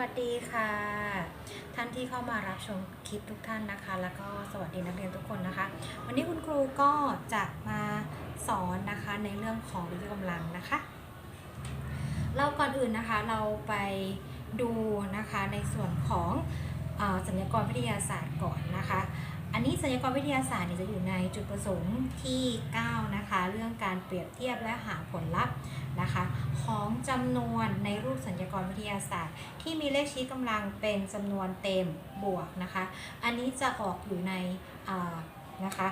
วัสดีค่ะ ท่านที่เข้ามารับชมคลิปทุกท่านนะคะ แล้วก็สวัสดีนักเรียนทุกคนนะคะ วันนี้คุณครูก็จะมาสอนนะคะในเรื่องของวิทยุกำลังนะคะ เราก่อนอื่นนะคะเราไปดูนะคะในส่วนของอสัญญากรวิทยาศาสตร์ก่อนนะคะ อันนี้สัญญากรวิทยาศาสตร์เนี่ยจะอยู่ในจุดประสงค์ที่ 9 นะคะ เรื่องการเปรียบเทียบและหาผลลัพธ์นะคะ ของจำนวนในรูปสัญญากรวิ ทยาศาสตร์ ที่มีเลขชี้กำลังเป็นจำนวนเต็มบวกนะคะ อันนี้จะออกอยู่ในนะคะ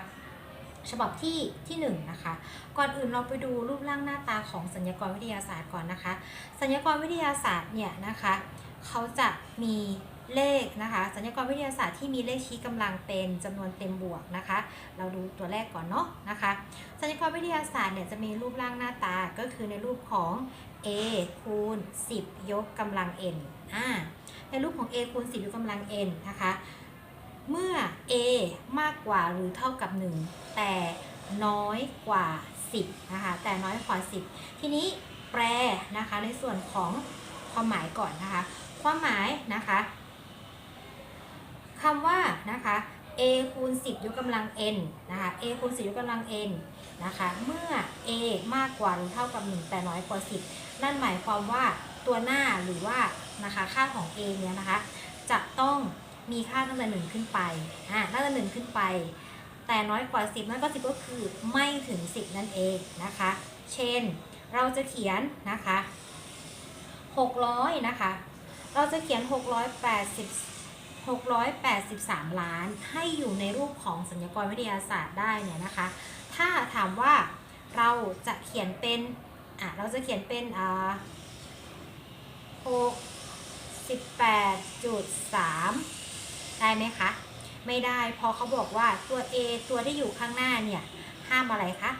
ฉบับที่ที่1นงนะคะ ก่อนอื่นเราไปดูรูปร่างหน้าตาของสัญญกรวิทยาศาสตร์ก่อนนะคะ สัญญกรวิทยาศาสตร์เนี่ยนะคะเขาจะมีเลขนะคะ สัญญกรวิทยาศาสตร์ที่มีเลขชี้กำลังเป็นจำนวนเต็มบวกนะคะ เราดูตัวแรกก่อนเนาะนะคะ สัญญกรวิทยาศาสตร์เนี่ยจะมีรูปร่างหน้าตาก็คือในรูปของ a คูณ 10 ยกกำลัง n อ่าในรูปของ a คูณ 10 ยกกำลัง n นะคะ เมื่อ a มากกว่าหรือเท่ากับ 1 แต่น้อยกว่า 10 นะคะ แต่น้อยกว่า 10 ทีนี้แปลนะคะในส่วนของความหมายก่อนนะคะ ความหมายนะคะคำว่านะคะ a คูณ 10 ยกกำลัง n นะคะ a คูณ 10 ยกกำลัง n นะคะ เมื่อ a มากกว่าหรือเท่ากับ 1 แต่น้อยกว่า 10 นั่นหมายความว่าตัวหน้าหรือว่านะคะค่าของ a เนี่ยนะคะ จะต้องมีค่าตั้งแต่1ขึ้นไปอ่าตั้งแต่1ขึ้นไป แต่น้อยกว่า 10น้อยกว่า10 ก็คือไม่ถึง 10 นั่นเองนะคะ เช่นเราจะเขียนนะคะ600นะคะเราจะเขียน 680 683 ล้านให้อยู่ในรูปของสัญญากรวิทยาศาสตร์ได้เนี่ยนะคะ ถ้าถามว่าเราจะเขียนเป็น อะเราจะเขียนเป็นอ่า68.3ได้ไหมคะ ไม่ได้เพราะเขาบอกว่าตัว A ตัวที่อยู่ข้างหน้าเนี่ย ห้ามอะไรคะ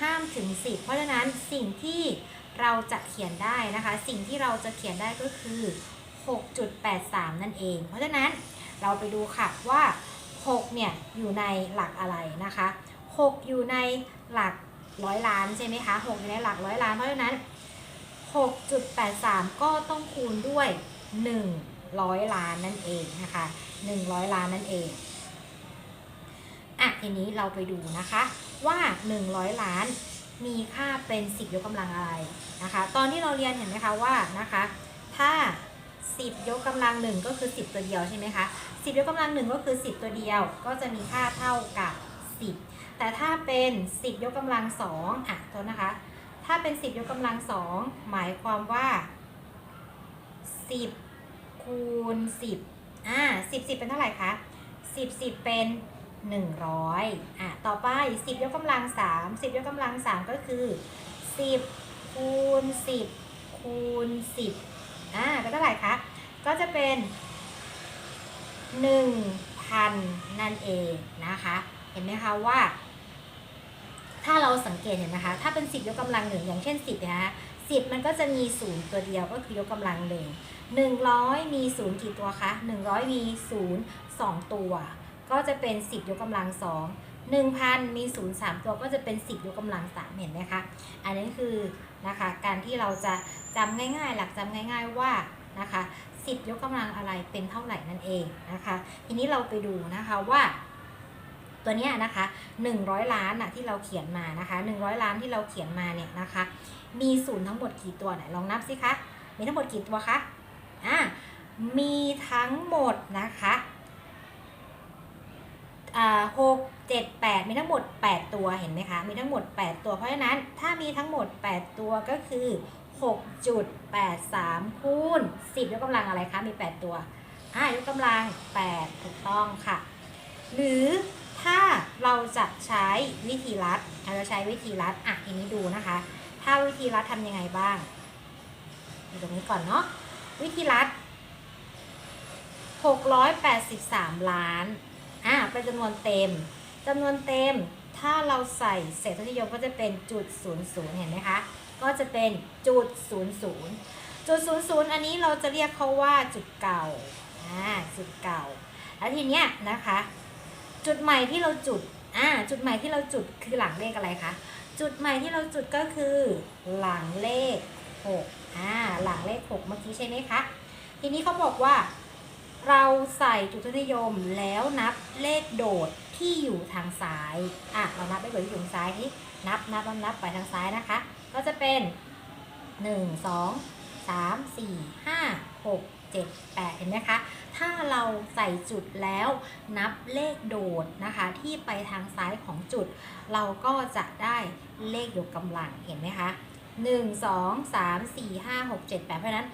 ห้ามถึง10เพราะฉะนั้นสิ่งที่เราจะเขียนได้นะคะ สิ่งที่เราจะเขียนได้ก็คือ 6.83 นั่นเอง เพราะฉะนั้นเราไปดูค่ะว่า 6 เนี่ย อยู่ในหลักอะไรนะคะ 6 อยู่ในหลัก ร้อยล้านใช่ไหมคะ6อยู่ในหลักร้อยล้านเพราะฉะนั้น6.83ก็ต้องคูณด้วย100ล้านนั่นเองนะคะ100ล้านนั่นเองอะทีนี้เราไปดูนะคะว่า100ล้านมีค่าเป็น10ยกกำลังอะไรนะคะ ตอนที่เราเรียนเห็นไหมคะว่านะคะ ถ้า10ยกกำลัง1ก็คือ10ตัวเดียวใช่ไหมคะ10ยกกำลัง1ก็คือ10ตัวเดียว ก็จะมีค่าเท่ากับ10 แต่ถ้าเป็น 10 ยกกำลัง2อะโทษนะคะ ถ้าเป็น 10 ยกกำลัง2หมายความว่า 10 คูณ 10 อ่า 10 10 เป็นเท่าไหร่คะ 10 10 เป็น 100 อะ ต่อไป 10 ยกกำลัง3 10 ยกกำลัง3ก็คือ 10 คูณ 10 คูณ 10 อ่าเป็นเท่าไหร่คะ ก็จะเป็น 1,000 นั่นเองนะคะ เห็นไหมคะว่า ถ้าเราสังเกตเห็นไหมคะ ถ้าเป็น10ยกกำลังหนึ่งอย่างเช่น10นะคะ10มันก็จะมีศูนย์ตัวเดียวก็คือยกกำลังหนึ่ง100มีศูนย์กี่ตัวคะ100มีศูนย์สองตัว ก็จะเป็น10ยกกำลังสอง1,000มีศูนย์สามตัวก็จะเป็น10ยกกำลังสามเห็นไหมคะ อันนี้คือนะคะการที่เราจะจำง่ายๆ หลักจำง่าย ๆว่านะคะ10ยกกำลังอะไรเป็นเท่าไหร่นั่นเองนะคะ ทีนี้เราไปดูนะคะว่า ตัวเนี้ยนะคะ 100 ล้านน่ะที่เราเขียนมานะคะ 100 ล้านที่เราเขียนมาเนี่ยนะคะ มีศูนย์ทั้งหมดกี่ตัวไหนลองนับสิคะ มีทั้งหมดกี่ตัวคะอ่ามีทั้งหมดนะคะอ่าหกเจ็ดแปดมีทั้งหมด 8 ตัวเห็นไหมคะ มีทั้งหมด 8 ตัวเพราะฉะนั้นถ้ามีทั้งหมด 8 ตัวก็คือ 6.83 คูณ 10 ยกกำลังอะไรคะ มี 8 ตัวอ่ายกกำลัง 8 ถูกต้องค่ะ หรือ ถ้าเราจะใช้วิธีลัดเราจะใช้วิธีลัดอะทีนี้ดูนะคะ ถ้าวิธีลัดทำยังไงบ้างดูตรงนี้ก่อนเนาะวิธีลัด683 ล้านอะเป็นจำนวนเต็มจำนวนเต็มถ้าเราใส่เศษทศนิยมก็จะเป็นจุดศูนย์ศูนย์เห็นไหมคะ ก็จะเป็นจุดศูนย์ศูนย์จุดศูนย์ศูนย์อันนี้เราจะเรียกเขาว่าจุดเก่าอ่าจุดเก่า แล้วทีเนี้ยนะคะ จุดใหม่ที่เราจุดอ่าจุดใหม่ที่เราจุดคือหลังเลขอะไรคะจุดใหม่ที่เราจุดก็คือหลังเลข6อ่าหลังเลข6เมื่อกี้ใช่ไหมคะทีนี้เขาบอกว่า เราใส่จุดทศนิยมแล้วนับเลขโดดที่อยู่ทางซ้ายอะเรานับเลขโดดที่อยู่ทางซ้ายที่นับนับนับนับไปทางซ้ายนะคะ ก็จะเป็น 1 2 3 4 5 6 7 8 เห็นไหมคะ ถ้าเราใส่จุดแล้วนับเลขโดดนะคะ ที่ไปทางซ้ายของจุด เราก็จะได้เลขยกกำลังเห็นไหมคะ1 2 3 4 5 6 7 8 เพราะนั้น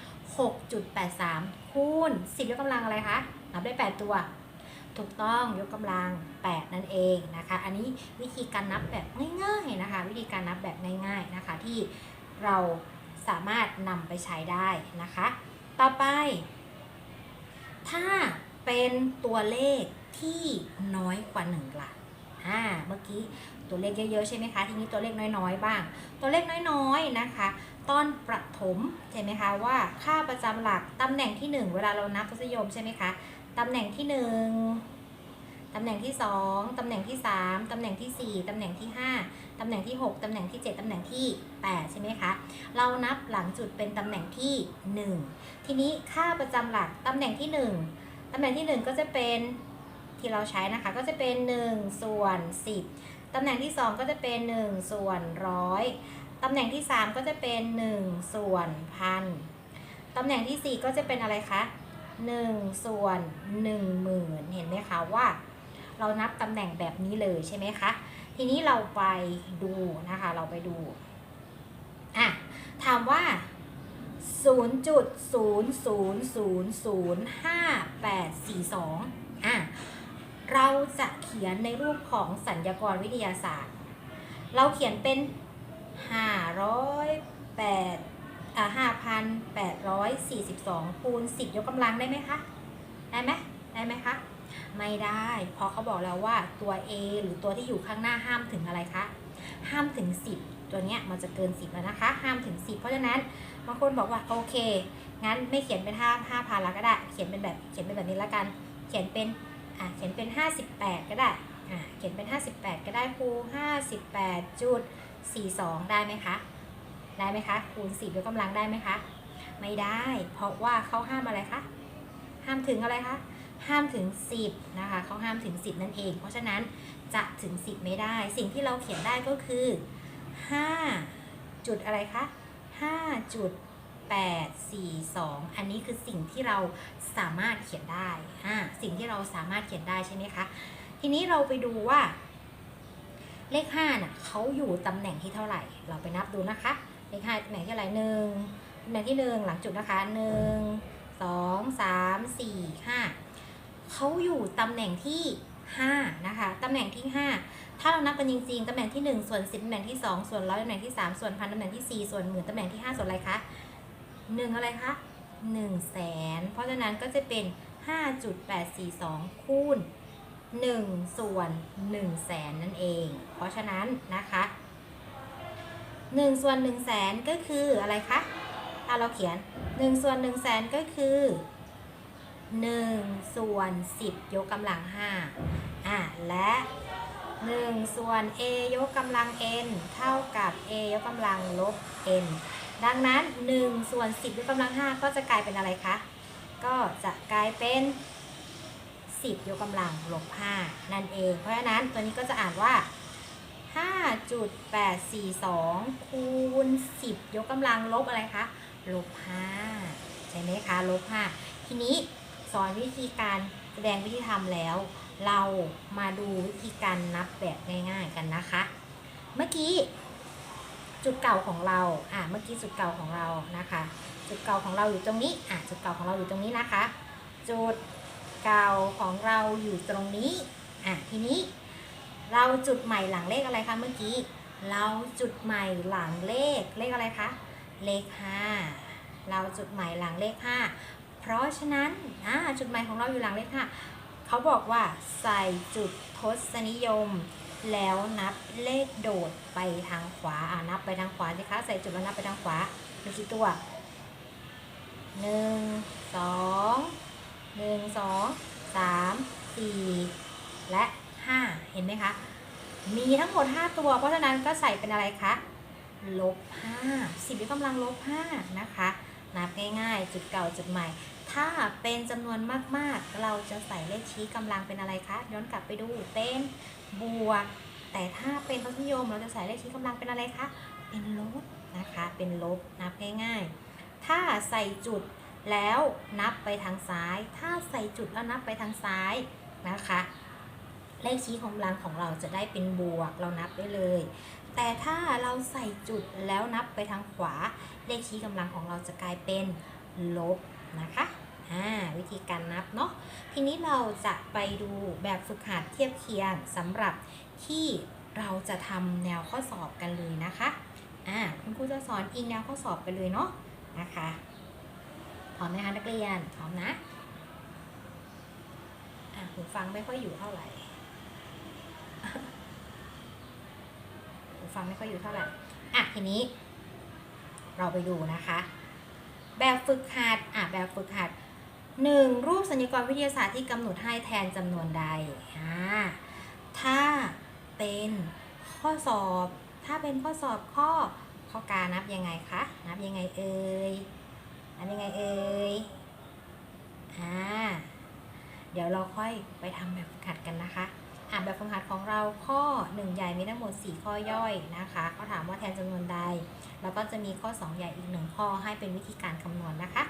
6.83 คูณ 10 ยกกำลังอะไรคะ นับได้ 8 ตัว ถูกต้องยกกำลัง 8 นั่นเองนะคะ อันนี้วิธีการนับแบบง่ายๆนะคะ วิธีการนับแบบง่ายๆนะคะที่เราสามารถนำไปใช้ได้นะคะ ต่อไป ถ้าเป็นตัวเลขที่น้อยกว่า1หลักอ่าเมื่อกี้ตัวเลขเยอะๆใช่ไหมคะ ทีนี้ตัวเลขน้อยๆบ้าง ตัวเลขน้อยๆนะคะ ตอนประถมใช่ไหมคะว่าค่าประจำหลักตำแหน่งที่ 1 เวลาเรานับทศนิยมใช่ไหมคะตำแหน่งที่ 1 ตำแหน่งที่ 2 ตำแหน่งที่ 3 ตำแหน่งที่ 4 ตำแหน่งที่ 5 ตำแหน่งที่ 6 ตำแหน่งที่ 7 ตำแหน่งที่ 8 ใช่ไหมคะ เรานับหลังจุดเป็นตำแหน่งที่ 1 ทีนี้ค่าประจำหลักตำแหน่งที่ 1 ตำแหน่งที่ 1 ก็จะเป็นที่เราใช้นะคะก็จะเป็น 1 ส่วน 10 ตำแหน่งที่ 2 ก็จะเป็น 1 ส่วนร้อยตำแหน่งที่ 3 ก็จะเป็น 1 ส่วนพันตำแหน่งที่ 4 ก็จะเป็นอะไรคะ1ส่วน1หมื่นเห็นไหมคะว่า เรานับตำแหน่งแบบนี้เลยใช่ไหมคะ ทีนี้เราไปดูนะคะ เราไปดูอะถามว่า0.00005842อะเราจะเขียนในรูปของสัญญากรวิทยาศาสตร์ เราเขียนเป็น 508อ่า5,842คูณ10 ยกกำลังได้ไหมคะ ได้ไหมได้ไหมคะ ไม่ได้ เพราะเขาบอกแล้วว่าตัว A หรือตัวที่อยู่ข้างหน้าห้ามถึงอะไรคะ ห้ามถึง 10 ตัวเนี้ยมันจะเกิน 10 แล้วนะคะ ห้ามถึง 10 เพราะฉะนั้นบางคนบอกว่าโอเค งั้นไม่เขียนเป็น5 5พันล้วก็ได้ เขียนเป็นแบบเขียนเป็นแบบนี้ล้วกัน เขียนเป็นอะเขียนเป็น 58 ก็ได้อะเขียนเป็น 58 ก็ได้ครู58จุด42 ได้ไหมคะ ได้ไหมคะ คูณ 10ยกกำลังได้ไหมคะ ไม่ได้ เพราะว่าเขาห้ามอะไรคะ ห้ามถึงอะไรคะ ห้ามถึง 10นะคะเขาห้ามถึง 10 นั่นเอง เพราะฉะนั้นจะถึง 10 ไม่ได้ สิ่งที่เราเขียนได้ก็คือ 5 จุดอะไรคะ5จุด8 4 2 อันนี้คือสิ่งที่เราสามารถเขียนได้อ่าสิ่งที่เราสามารถเขียนได้ใช่ไหมคะ ทีนี้เราไปดูว่า เลข5น่ะเขาอยู่ตำแหน่งที่เท่าไหร่ เราไปนับดูนะคะ เลข5ตำแหน่งที่อะไหรหนึ่งตำแหน่งที่หนึ่งหลังจุดนะคะหนึ่งสองสามสี่ห้า เขาอยู่ตำแหน่งที่ 5 นะคะ ตำแหน่งที่ 5 ถ้าเรานับกันจริงๆ ตำแหน่งที่ 1 ส่วน 10ตำแหน่งที่ 2 ส่วนร้อยตำแหน่งที่ 3 ส่วนพันตำแหน่งที่ 4 ส่วนหมื่นตำแหน่งที่ 5 ส่วนอะไรคะ 1 อะไรคะ1แสน เพราะฉะนั้นก็จะเป็น 5.842 คูณ 1 ส่วน1แสนนั่นเอง เพราะฉะนั้นนะคะ1ส่วน1แสนก็คืออะไรคะถ้าเราเขียน 1 ส่วน1แสนก็คือ 1 ส่วน 10 ยกกำลัง5อะและ 1 ส่วน a ยกกำลัง n เท่ากับ a ยกกำลังลบ n ดังนั้น 1 ส่วน 10 ยกกำลัง 5 ก็จะกลายเป็นอะไรคะ ก็จะกลายเป็น 10 ยกกำลังลบ 5 นั่นเอง เพราะฉะนั้นตัวนี้ก็จะอ่านว่า 5.842 คูณ 10 ยกกำลังลบอะไรคะ ลบ 5 ใช่ไหมคะ ลบ 5 ทีนี้ สอนวิธีการแสดงวิธีทำแล้ว เรามาดูวิธีการนับแบบง่าย ๆกันนะคะ เมื่อกี้จุดเก่าของเรา อะเมื่อกี้จุดเก่าของเรานะคะ จุดเก่าของเราอยู่ตรงนี้ อะจุดเก่าของเราอยู่ตรงนี้นะคะ จุดเก่าของเราอยู่ตรงนี้ อะทีนี้ เราจุดใหม่หลังเลขอะไรคะเมื่อกี้ เราจุดใหม่หลังเลขเลขอะไรคะ เลข5เราจุดใหม่หลังเลข5เพ ราะฉะนั้นจุดใหม่ของเราอยู่หลังเลข5เขาบอกว่าใส่จุดทศนิยม แล้วนับเลขโดดไปทางขวาอ่านับไปทางขวาสิคะใส่จุดแล้วนับไปทางขวามีกี่ตัวหนึ่งสองหนึ่งสองสามสี่และห้าเห็นไหมคะ มีทั้งหมด5ตัว เพราะฉะนั้นก็ใส่เป็นอะไรคะลบ5 10ยกกำลังลบ5นะคะ นับง่ายๆ จุดเก่าจุดใหม่ ถ้าเป็นจำนวนมากๆ เราจะใส่เลขชี้กำลังเป็นอะไรคะ ย้อนกลับไปดูเป็นบวก แต่ถ้าเป็นทศนิยมเราจะใส่เลขชี้กำลังเป็นอะไรคะ เป็นลบนะคะ เป็นลบนับง่ายๆ ถ้าใส่จุดแล้วนับไปทางซ้าย ถ้าใส่จุดแล้วนับไปทางซ้ายนะคะ เลขชี้กำลังของเราจะได้เป็นบวก เรานับได้เลย แต่ถ้าเราใส่จุดแล้วนับไปทางขวา เลขชี้กำลังของเราจะกลายเป็นลบนะคะ วิธีการนับเนาะทีนี้เราจะไปดูแบบฝึกหัดเทียบเคียงสำหรับที่เราจะทำแนวข้อสอบกันเลยนะคะอ่าคุณครูจะสอนอิงแนวข้อสอบไปเลยเนาะนะคะพร้อมไหมคะนักเรียนพร้อมนะอ่าหูฟังไม่ค่อยอยู่เท่าไหร่หูฟังไม่ค่อยอยู่เท่าไหร่อะทีนี้ เราไปดูนะคะ แบบฝึกหัดอะแบบฝึกหัด หนึ่งรูปสัญญกรวิทยาศาสตร์ที่กำหนดให้แทนจำนวนใด ถ้าเป็นข้อสอบ ถ้าเป็นข้อสอบข้อข้อการนับยังไงคะ นับยังไงเอ่ย นับยังไงเอ่ย อ่า เดี๋ยวเราค่อยไปทำแบบฝึกหัดกันนะคะ อ่านแบบฝึกหัดของเราข้อ 1 ใหญ่มีทั้งหมด 4 ข้อย่อยนะคะเขาถามว่าแทนจำนวนใด แล้วก็จะมีข้อ 2 ใหญ่อีกหนึ่งข้อให้เป็นวิธีการคำนวณนะคะ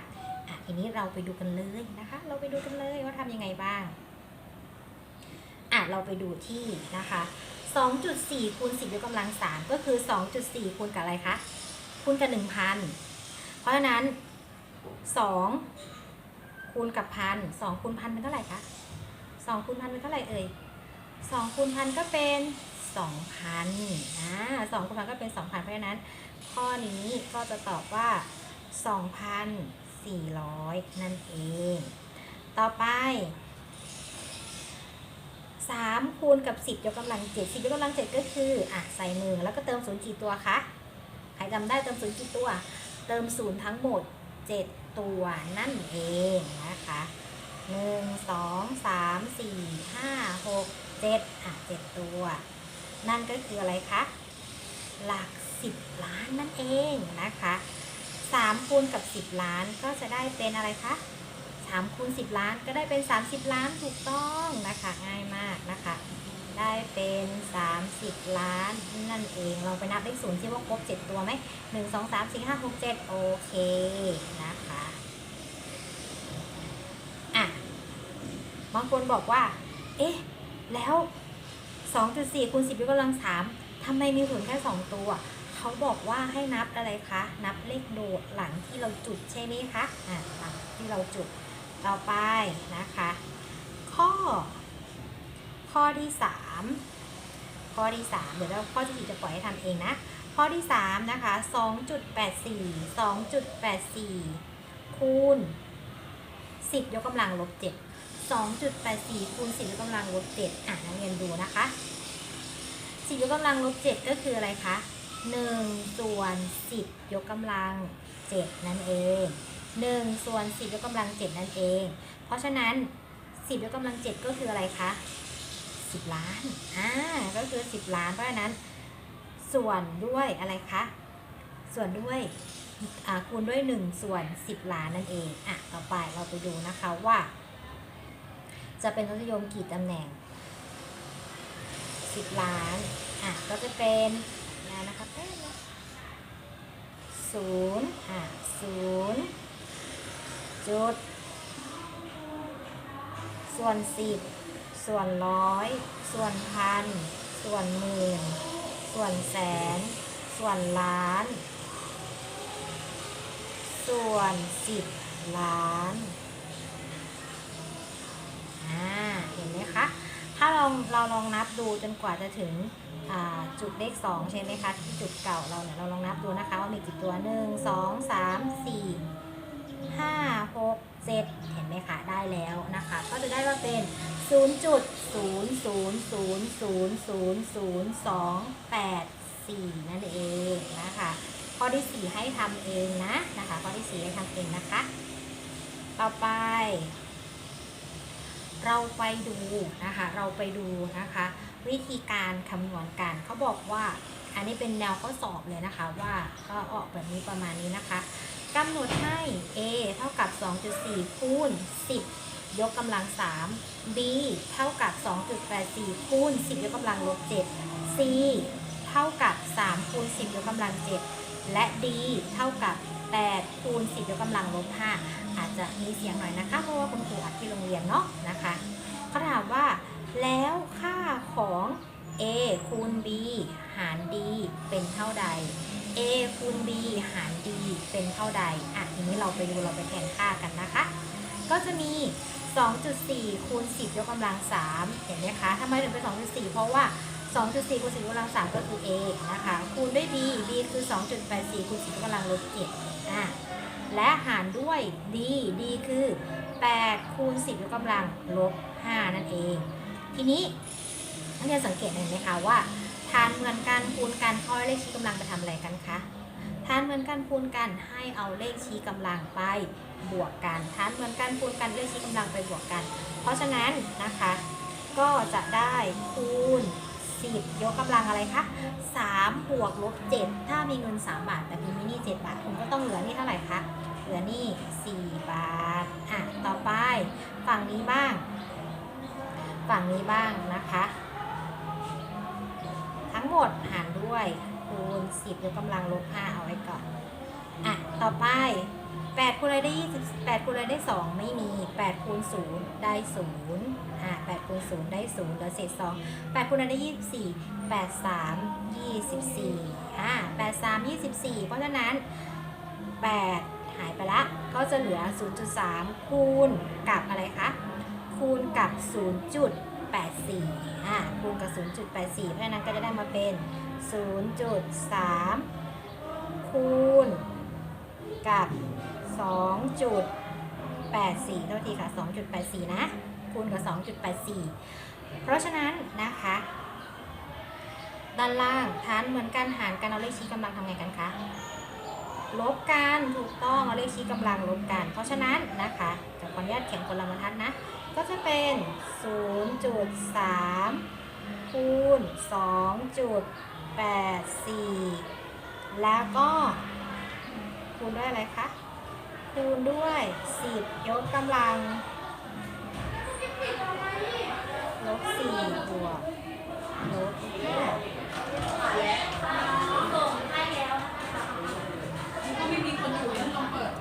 อะทีนี้เราไปดูกันเลยนะคะ เราไปดูกันเลยว่าทำยังไงบ้างอะเราไปดูที่นะคะ2.4คูณ10ยกกำลัง3ก็คือ 2.4คูณกับอะไรคะคูณกับ 1,000 เพราะฉะนั้น 2 คูณกับพัน2คูณพันเป็นเท่าไหร่คะ2คูณพันเป็นเท่าไหร่เอ่ย2คูณพันก็เป็น2,000อ่า2คูณพันก็เป็น 2,000 เพราะฉะนั้น ข้อนี้ก็จะตอบว่า 400 นั่นเอง ต่อไป 3 คูณกับ 10 ยกกำลัง 7 10 ยกกำลัง 7 ก็คือ อะ ใส่มือแล้วก็เติมศูนย์กี่ตัวคะ ใครจำได้เติมศูนย์กี่ตัว เติมศูนย์ทั้งหมด 7 ตัวนั่นเองนะคะ1 2 3 4 5 6 7อะ7ตัว นั่นก็คืออะไรคะ หลัก10ล้านนั่นเองนะคะ 3คูณกับ10ล้านก็จะได้เป็นอะไรคะ3คูณ10ล้านก็ได้เป็น30ล้านถูกต้องนะคะง่ายมากนะคะ ได้เป็น30ล้านนั่นเองลองไปนับเลขศูนย์ที่ว่าครบ7ตัวไหม1 2 3 4 5 6 7โอเคนะคะอะบางคนบอกว่า เอ๊ะ แล้ว2.4คูณ10ยกกำลัง3ทำไมมีศูนย์แค่2ตัว เขาบอกว่าให้นับอะไรคะ นับเลขโดดหลังที่เราจุดใช่ไหมคะอ่าหลังที่เราจุดต่อไปนะคะ ข้อ ข้อที่3ข้อที่3เดี๋ยวเราข้อที่สี่จะปล่อยให้ทำเองนะ ข้อที่3นะคะ2.84 2.84คูณ10ยกกำลังลบ7 2.84คูณ10ยกกำลังลบ7อะนักเรียนดูนะคะ10ยกกำลังลบ7ก็คืออะไรคะ 1 ส่วน 10 ยกกำลัง 7 นั่นเอง 1 ส่วน 10 ยกกำลัง 7 นั่นเอง เพราะฉะนั้น 10 ยกกำลัง 7 ก็คืออะไรคะ 10 ล้าน อ่า ก็คือ 10 ล้าน เพราะฉะนั้น ส่วนด้วยอะไรคะ ส่วนด้วยคูณด้วย 1 ส่วน 10 ล้านนั่นเอง อะ ต่อไปเราไปดูนะคะว่า จะเป็นทศนิยมกี่ตำแหน่ง 10 ล้าน อะ ก็จะเป็น ศูนย์อะศูนย์จุด ส่วนสิบส่วนร้อย ส่วนพัน ส่วนหมื่น ส่วนแสน ส่วนล้าน ส่วนสิบล้านอ่าเห็นไหมคะ ถ้าเราเราลองนับดูจนกว่าจะถึง จุดเลข 2 ใช่ไหมคะที่จุดเก่าเราเนี่ยเราลองนับดูนะคะว่ามีกี่ตัว 1 2 3 4 5 6 7 เห็นไหมคะ ได้แล้วนะคะ ก็จะได้ว่าเป็น0จุด0 0 0 0 0 0 0 2 8 4 นั่นเองนะคะ ข้อที่ 4 ให้ทำเองนะนะคะ ข้อที่ 4 ให้ทำเองนะคะ ต่อไปเราไปดูนะคะ เราไปดูนะคะ วิธีการคำนวณกันเขาบอกว่า อันนี้เป็นแนวข้อสอบเลยนะคะว่าก็ออกแบบนี้ประมาณนี้นะคะกำหนดให้ a เท่ากับ 2.4 คูณ 10 ยกกำลัง 3 b เท่ากับ 2.84 คูณ 10 ยกกำลังลบ 7 c เท่ากับ 3 คูณ 10 ยกกำลัง 7 และ d เท่ากับ 8 คูณ 10 ยกกำลังลบ 5 อาจจะมีเสียงหน่อยนะคะ เพราะว่าคุณครูอัดที่โรงเรียนเนาะนะคะเขาถามว่า แล้วค่าของ a คูณ b หาร d เป็นเท่าใด a คูณ b หาร d เป็นเท่าใด อะ ทีนี้เราไปดูเราไปแทนค่ากันนะคะ ก็จะมี 2.4 คูณ 10 ยกกำลัง 3 เห็นไหมคะทำไมถึงเป็น 2.4 เพราะว่า 2.4 คูณ 10 ยกกำลัง 3 ก็คือ a นะคะ คูณด้วย b b คือ 2.84 คูณ 10 ยกกำลังลบ7อะ และหารด้วย d d คือ 8 คูณ 10 ยกกำลังลบ 5 นั่นเอง ทีนี้นักเรียนสังเกตเห็นไหมคะว่าทานเหมือนกันคูณกันเขาเลขชี้กำลังไปทำอะไรกันคะทานเหมือนกันคูณกันให้เอาเลขชี้กำลังไปบวกกันทานเหมือนกันคูณกันเลขชี้กำลังไปบวกกัน เพราะฉะนั้นนะคะ ก็จะได้คูณ10ยกกำลังอะไรคะ3บวกลบ7ถ้ามีเงิน 3 บาท แต่คุณมีหนี่7บาท คุณก็ต้องเหลือนี่เท่าไหร่คะ เหลือนี่ 4 บาท อะ ต่อไป ฝั่งนี้บ้าง ฝั่งนี้บ้างนะคะ ทั้งหมดหารด้วยคูณ10ยกกำลังลบ5เอาไว้ก่อน อะ ต่อไป8คูณอะไรได้20 8คูณอะไรได้ 2 ไม่มี 8คูณ0ได้ 0 อะ8คูณ0ได้0เหลือเศษ2 8คูณอะไรได้ 24 8 3 24 อะ8 3 24 เพราะฉะนั้น 8 หายไปละ ก็จะเหลือ 0.3 คูณกับอะไรคะ คูณกับ 0.84อะคูณกับ 0.84 เพราะฉะนั้นก็จะได้มาเป็น 0.3 คูณกับ 2.84เท่าทีค่ะ 2.84 นะ คูณกับ 2.84 เพราะฉะนั้นนะคะ ด้านล่างฐานเหมือนกันหารกันเอาเลขชี้กำลังทำไงกันคะลบกันถูกต้องเอาเลขชี้กำลังลบกัน เพราะฉะนั้นนะคะจะขออนุญาตเขียนคนละบรรทัดนะ ก็จะเป็น 0.3 คูณ 2.84 แล้วก็คูณด้วยอะไรคะ คูณด้วย 10 ยกกำลัง ลบ4บวกลบ5